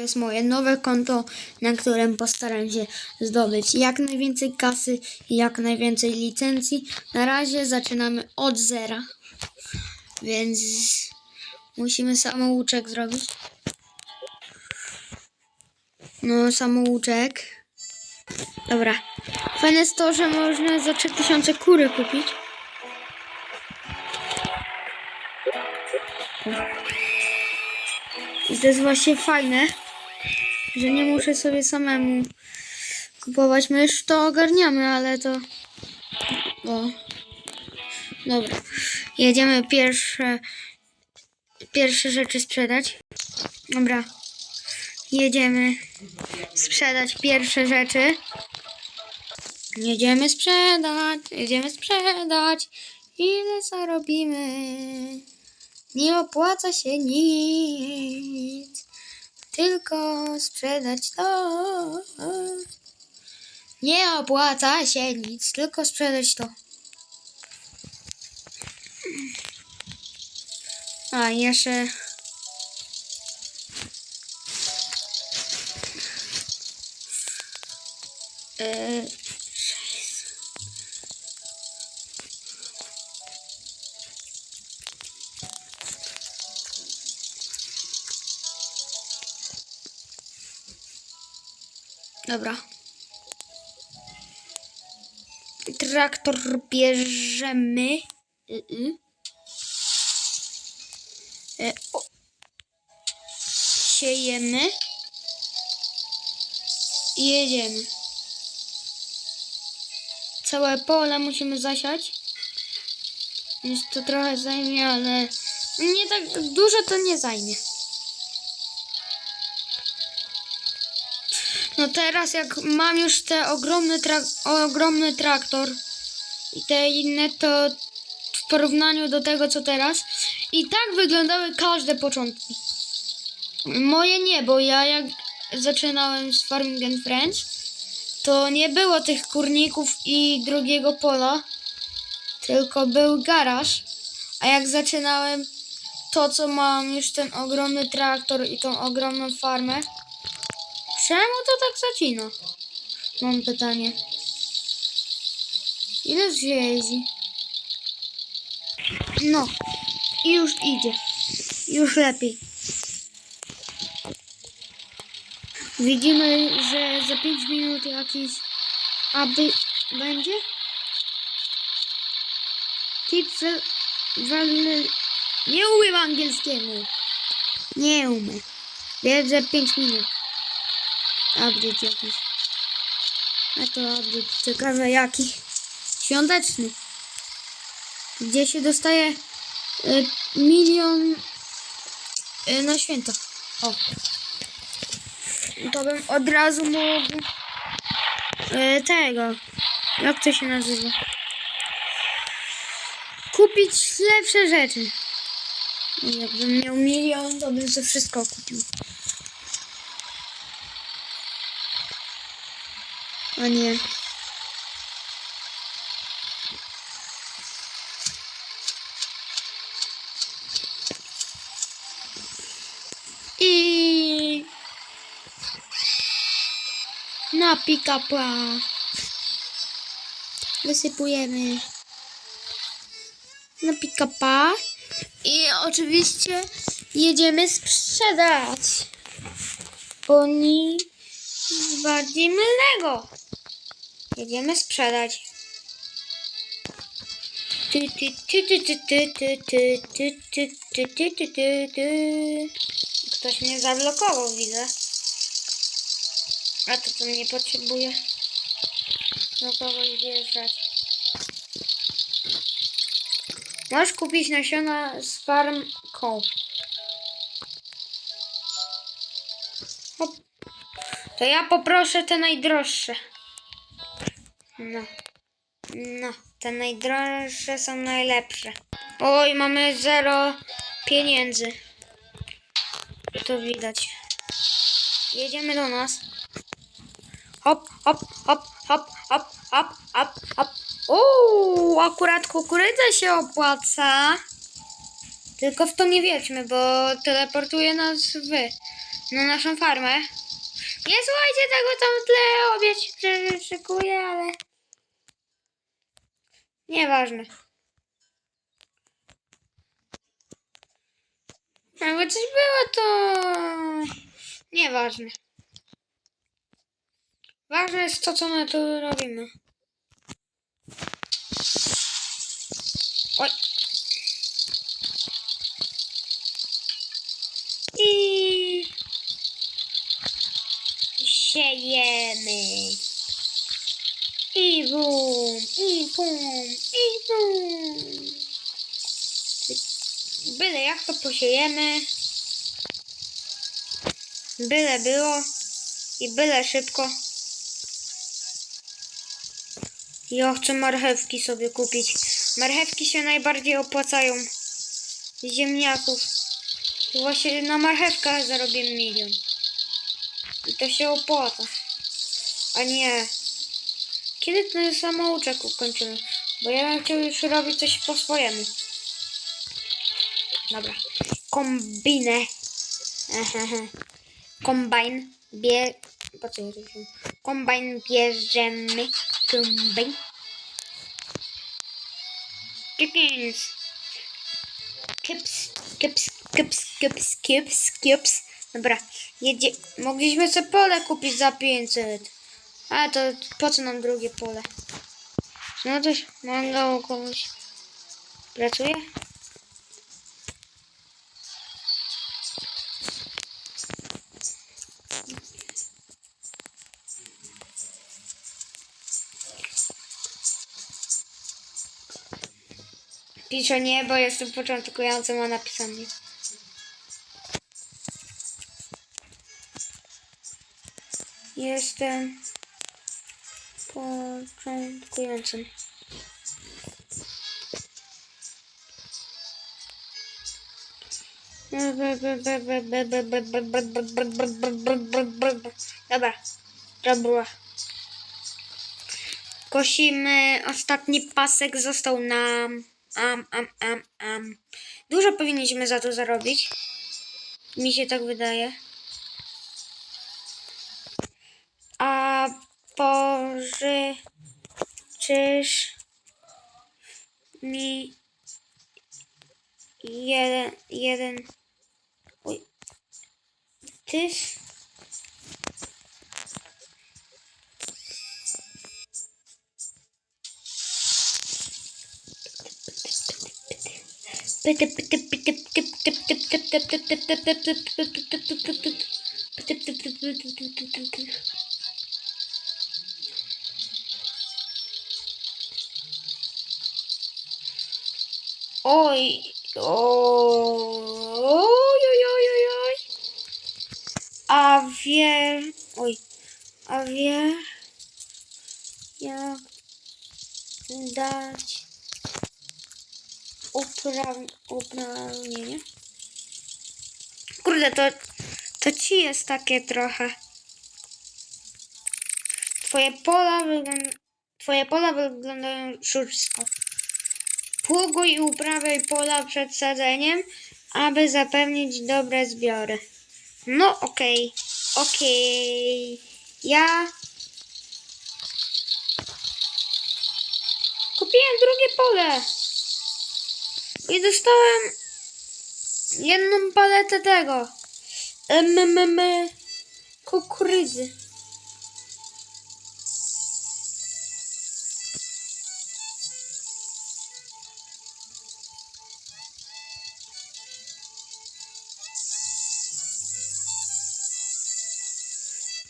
jest moje nowe konto, na którym postaram się zdobyć jak najwięcej kasy i jak najwięcej licencji. Na razie zaczynamy od zera, więc musimy samouczek zrobić. No, samouczek. Dobra. Fajne jest to, że można za 3000 kury kupić. I to jest właśnie fajne, że nie muszę sobie samemu kupować. My już to ogarniamy, ale to... O. Dobra. Jedziemy pierwsze... Pierwsze rzeczy sprzedać. Dobra. Jedziemy sprzedać pierwsze rzeczy. Jedziemy sprzedać, jedziemy sprzedać. Ile zarobimy? Nie opłaca się nic, tylko sprzedać to. Nie opłaca się nic, tylko sprzedać to. A jeszcze. Yy, Dobra. Traktor bierzemy. Y -y. E, o. Siejemy. I jedziemy. Całe pole musimy zasiać. Więc to trochę zajmie, ale nie tak dużo to nie zajmie. No teraz jak mam już te ogromny, ogromny traktor i te inne, to w porównaniu do tego co teraz i tak wyglądały każde początki. Moje nie, bo ja jak zaczynałem z Farming and Friends, to nie było tych kurników i drugiego pola, tylko był garaż. A jak zaczynałem to, co mam już ten ogromny traktor i tą ogromną farmę, Czemu to tak zacina? Mam pytanie. Ile się jeździ? No. I już idzie. Już lepiej. Widzimy, że za 5 minut jakiś aby będzie. Tips walny. Nie umiem angielskiemu. Nie umiem. Więc za 5 minut. Update jakiś. A to update. Ciekawe jaki. Świąteczny. Gdzie się dostaje y, milion y, na święto. O. To bym od razu mógł y, tego. Jak to się nazywa? Kupić lepsze rzeczy. Jakbym miał milion, to bym ze wszystko kupił. Nie. I na pick-upa wysypujemy na pick-upa i oczywiście jedziemy sprzedać bo nic bardziej mylnego. Jedziemy sprzedać. Ty, ty, ty, ty, ty, ty, ty, ty, ty, ty, ty, ty, ty, ty, ty. Ktoś mnie zablokował, widzę. A to co nie potrzebuje. Do kogoś wjeżdżać. Możesz kupić nasiona z farmką. Hop. To ja poproszę te najdroższe. No. No, te najdroższe są najlepsze. Oj, mamy zero pieniędzy. To widać. Jedziemy do nas. Hop, hop, hop, hop, hop, hop, hop, hop. Uuu, akurat kukurydza się opłaca. Tylko w to nie wiedźmy, bo teleportuje nas w na naszą farmę. Nie słuchajcie tego, tam tle szy- szykuje, ale... Nieważne. Jakby coś było, to... Nieważne. Ważne jest to, co my tu robimy. Oj. I siejemy. I bum, i bum, i bum. Byle jak to posiejemy. Byle było i byle szybko. Ja chcę marchewki sobie kupić. Marchewki się najbardziej opłacają. Ziemniaków. Właśnie na marchewkach zarobię milion. I to się opłaca. A nie. Kiedy ten samouczek ukończymy? Bo ja bym chciał już robić coś po swojemu. Dobra. Kombinę. Kombajn. Bie... Po co? Kombajn bierzemy. Kombajn. Chickens. Kips, kips, kips, kips, kips, kips. Dobra, jedzie. Mogliśmy sobie pole kupić za 500. A to po co nam drugie pole? No coś, manga u kogoś. Pracuje? Pisze nie, bo jestem początkującym, ma napisane. Jestem początkującym. Dobra, dobra. Kosimy. Ostatni pasek został nam. Am, am, am, am. Dużo powinniśmy za to zarobić. Mi się tak wydaje. Pożyczysz mi jeden, jeden, oj, tyś? Oj, oj, oj, oj, oj, oj. A wie, oj, a wie, jak dać upraw, uprawnienie? Kurde, to, to ci jest takie trochę. Twoje pola wyglądają, twoje pola wyglądają szóstko. Pługuj i uprawiaj pola przed sadzeniem, aby zapewnić dobre zbiory. No okej, okej. Ja kupiłem drugie pole. I dostałem jedną paletę tego. MMM kukurydzy.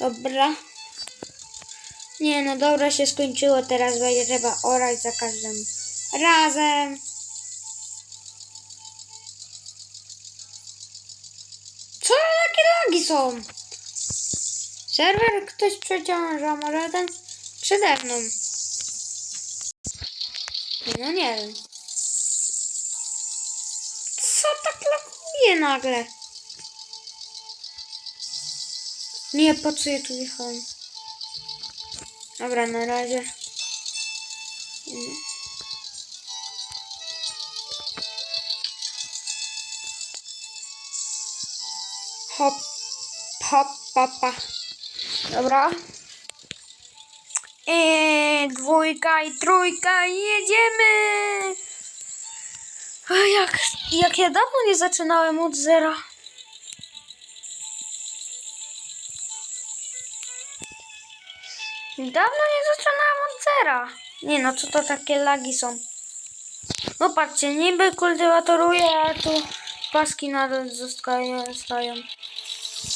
Dobra. Nie no, dobra się skończyło. Teraz będzie trzeba orać za każdym razem. Co takie lagi są? Serwer ktoś przeciąża, może ten przede mną. No nie wiem. Co tak laguje nagle? Nie, po co ja tu jechałem? Dobra, na razie. Hop. hop, papa. Dobra. I dwójka i trójka i jedziemy! A jak, jak ja dawno nie zaczynałem od zera. Dawno nie zaczynałem od zera. Nie no, co to takie lagi są? No patrzcie, niby kultywatoruję, a tu paski nadal zostają. stoją.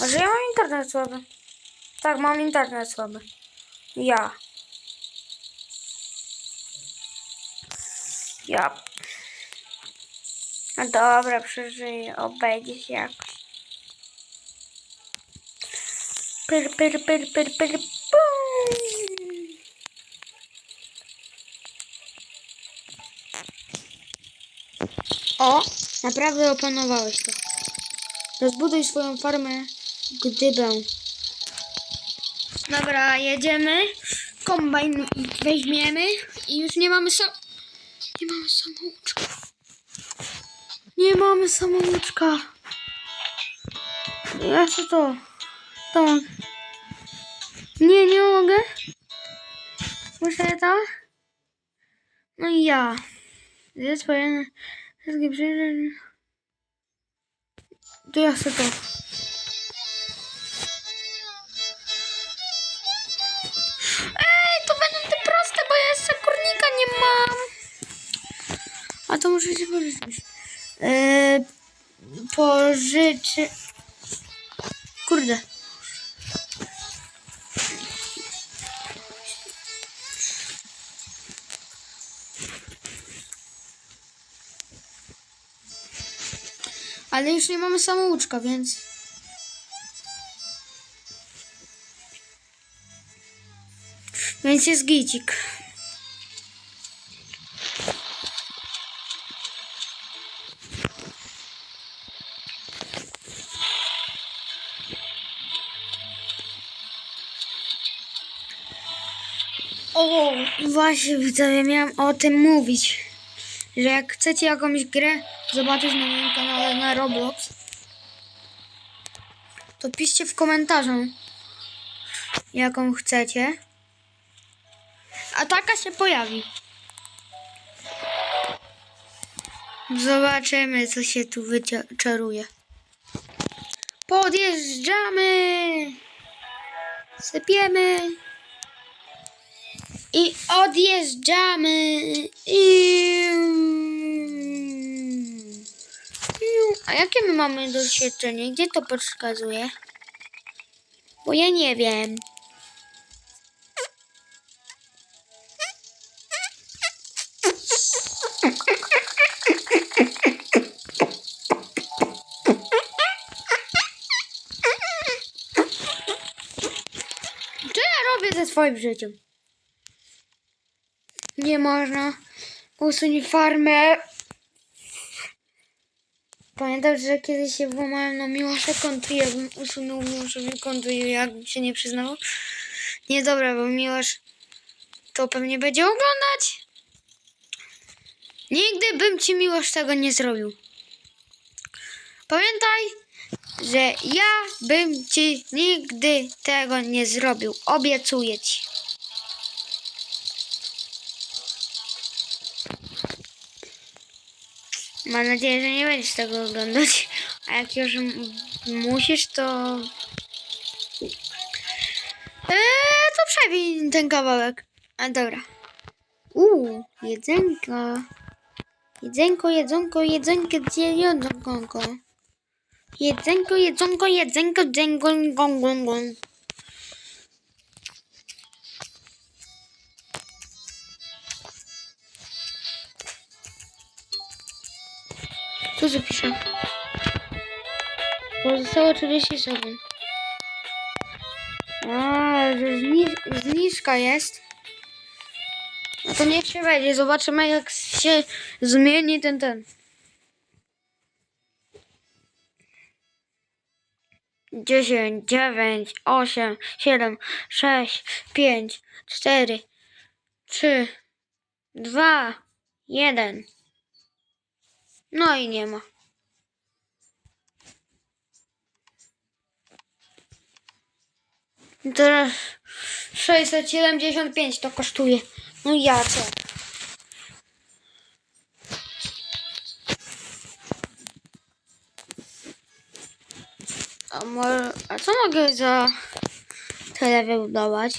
A że ja mam internet słaby. Tak, mam internet słaby. Ja. Ja. No dobra, przeżyję, obejdzie się jakoś. Pyr, pyr, pyr, pyr, pyr, pum. O, naprawdę opanowałeś to. Rozbuduj swoją farmę, gdybę. Dobra, jedziemy. Kombajn weźmiemy i już nie mamy sam... Nie mamy samouczka. Nie mamy samouczka. Ja co to? To. Nie, nie mogę. Muszę to. No i ja. Jest pewien. Wszystkie przyjrzeć. To ja chcę to. Ej, to będą te proste, bo ja jeszcze kurnika nie mam. A to muszę się pożyczyć. Eee, pożyczy... Kurde. Ale już nie mamy samouczka, więc... Więc jest gicik. O, właśnie widzowie, miałam o tym mówić. Że jak chcecie jakąś grę zobaczyć na moim kanale na Roblox, to piszcie w komentarzu, jaką chcecie. A taka się pojawi. Zobaczymy, co się tu wyczaruje. Podjeżdżamy! Sypiemy! I odjeżdżamy! I... A jakie my mamy doświadczenie? Gdzie to podskazuje? Bo ja nie wiem. Co ja robię ze swoim życiem? Nie można. Usuń farmę. Pamiętam, że kiedyś się włamałem na Miłosza konto i ja bym usunął Miłoszowi konto i jakbym się nie przyznawał. Nie dobra, bo Miłosz to pewnie będzie oglądać. Nigdy bym ci Miłosz tego nie zrobił. Pamiętaj, że ja bym ci nigdy tego nie zrobił. Obiecuję ci. Mam nadzieję, że nie będziesz tego oglądać. A jak już musisz, to. Eee, to przewin ten kawałek. A dobra. Uuu, jedzenko. Jedzenko, jedzonko, jedzenko, gdzie jedzonko? Jedzenko, jedzonko, jedzenko, jedzenko, gong, gong, gong. 130 sekund. A, zniżka jest. No to niech się wejdzie. Zobaczymy, jak się zmieni ten ten. Dziesięć, dziewięć, osiem, siedem, sześć, pięć, cztery, trzy, dwa, jeden. No i nie ma. Teraz 675 to kosztuje. No ja co? A, może, a co mogę za tyle wybudować?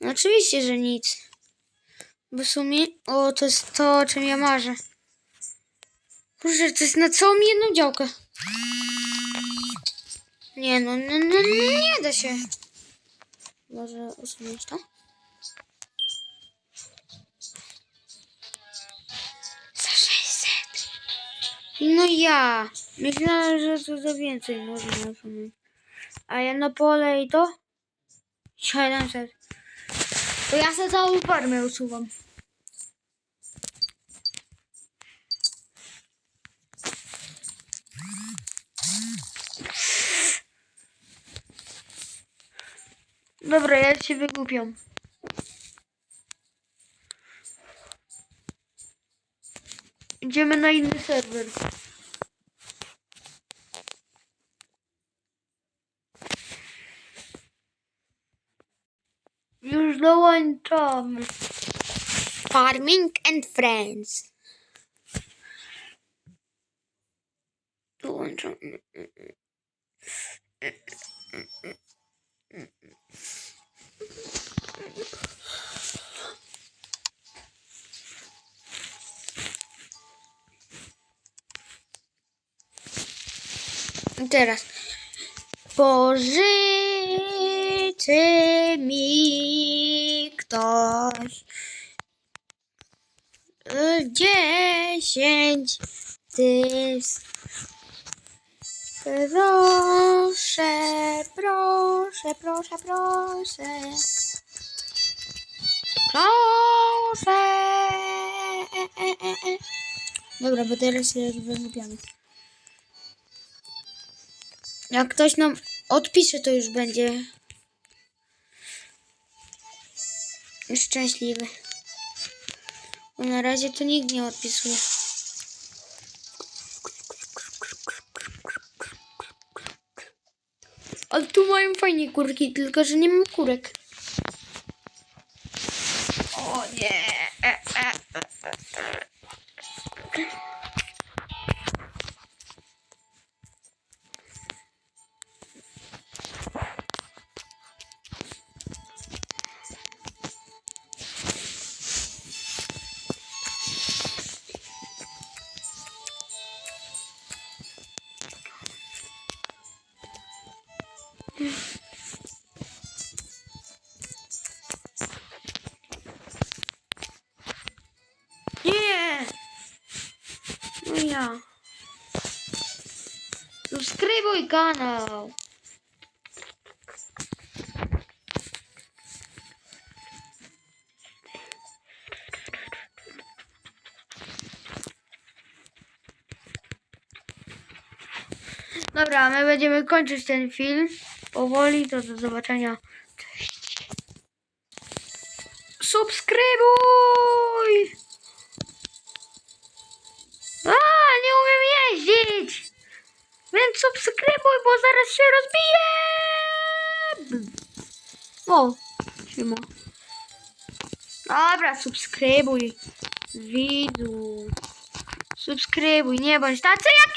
No oczywiście, że nic. Bo w sumie... O, to jest to, o czym ja marzę. Kurczę, to jest na całą jedną działkę. Nie no, no, no, no nie da się. Może usunąć to? Za 600. No ja. Myślałem, że to za więcej można usunąć. A jedno pole i to? 700. To ja sobie całą farmę usuwam. Dobra, ja się wygłupiam. Idziemy na inny serwer. Już dołączamy. Farming and Friends. Dołączamy. Teraz. Pożyczy mi ktoś y, dziesięć tys. Proszę, proszę, proszę, proszę. Proszę. E, e, e, e. Dobra, bo teraz jest wygłupiamy. Jak ktoś nam odpisze, to już będzie szczęśliwy. Bo na razie to nikt nie odpisuje. Ale tu mają fajnie kurki, tylko że nie mam kurek. Kanał. Dobra, my będziemy kończyć ten film. Powoli, to do zobaczenia. Cześć. Subskrybuj! Subskrybuj, bo zaraz się rozbiję! O, siema. Dobra, subskrybuj. Widzu. Subskrybuj, nie bądź tacy jak